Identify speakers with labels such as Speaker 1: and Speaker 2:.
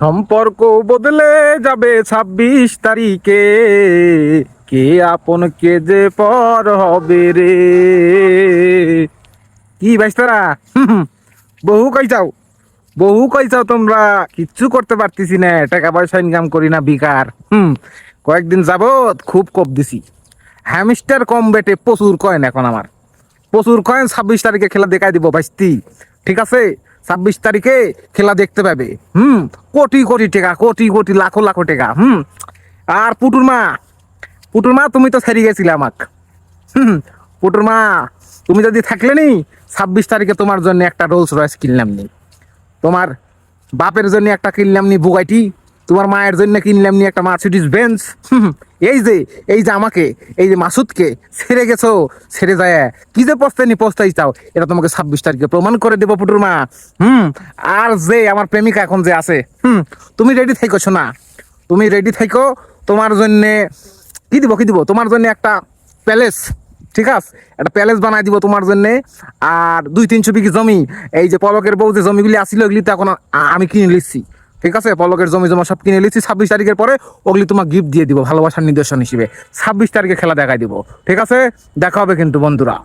Speaker 1: সম্পর্ক বদলে যাবে ছাব্বিশ তারিখে। কে আপন কে যে পর হবে রে? কি ভাইস্তারা? বহু কই যাও বহু কই যাও তোমরা। কিচ্ছু করতে পারতেছি না, টাকা পয়সা ইনকাম করি না বিকার হুম, কয়েকদিন যাবত খুব কপ দিছি। হ্যামস্টার কম বেটে প্রচুর কয়েন এখন আমার। প্রচুর কয়েন ছাব্বিশ তারিখে খেলা দেখাই দিব ভাইস্তি। ঠিক আছে? ছাব্বিশ তারিখে খেলা দেখতে পাবে। হুম, কোটি কোটি টাকা, কোটি কোটি লাখো লাখো টাকা, হুম। আর পুটুর মা পুটুর মা, তুমি তো ছেড়ে গেছিলে আমাক। হুম, পুটুর মা, তুমি যদি থাকলে নি, ছাব্বিশ তারিখে তোমার জন্য একটা রোলস রয়েস কিনলাম নি। তোমার বাপের জন্য একটা কিনলাম নি বুগাইটি, তোমার মায়ের জন্য কিনলাম নি একটা মার্সিডিস বেঞ্চ এই যে এই যে আমাকে, এই যে মাসুদকে ছেড়ে গেছো, ছেড়ে যায়। কি যে পস্তানি পস্তাই চাও এটা তোমাকে ছাব্বিশ তারিখে প্রমাণ করে দেবো পুটুর মা। হুম, আর যে আমার প্রেমিকা এখন যে আছে, হুম, তুমি রেডি থেকো না তুমি রেডি থেকো তোমার জন্যে কি দিব কি দিব? তোমার জন্য একটা প্যালেস ঠিক আছে? একটা প্যালেস বানাই দিব তোমার জন্য। আর দুই তিনশো বিঘি জমি, এই যে পলকের বউ যে জমিগুলি আসছিল ওগুলি তো এখন আমি কিনে নিচ্ছি ঠিক আছে? পলকের জমি জমা সব কিনে লিছি ছাব্বিশ তারিখের পরে ওগুলি তোমার গিফট দিয়ে দিব, ভালোবাসার নিদর্শন হিসেবে। ছাব্বিশ তারিখে খেলা দেখাই দিব, ঠিক আছে? দেখা হবে কিন্তু বন্ধুরা।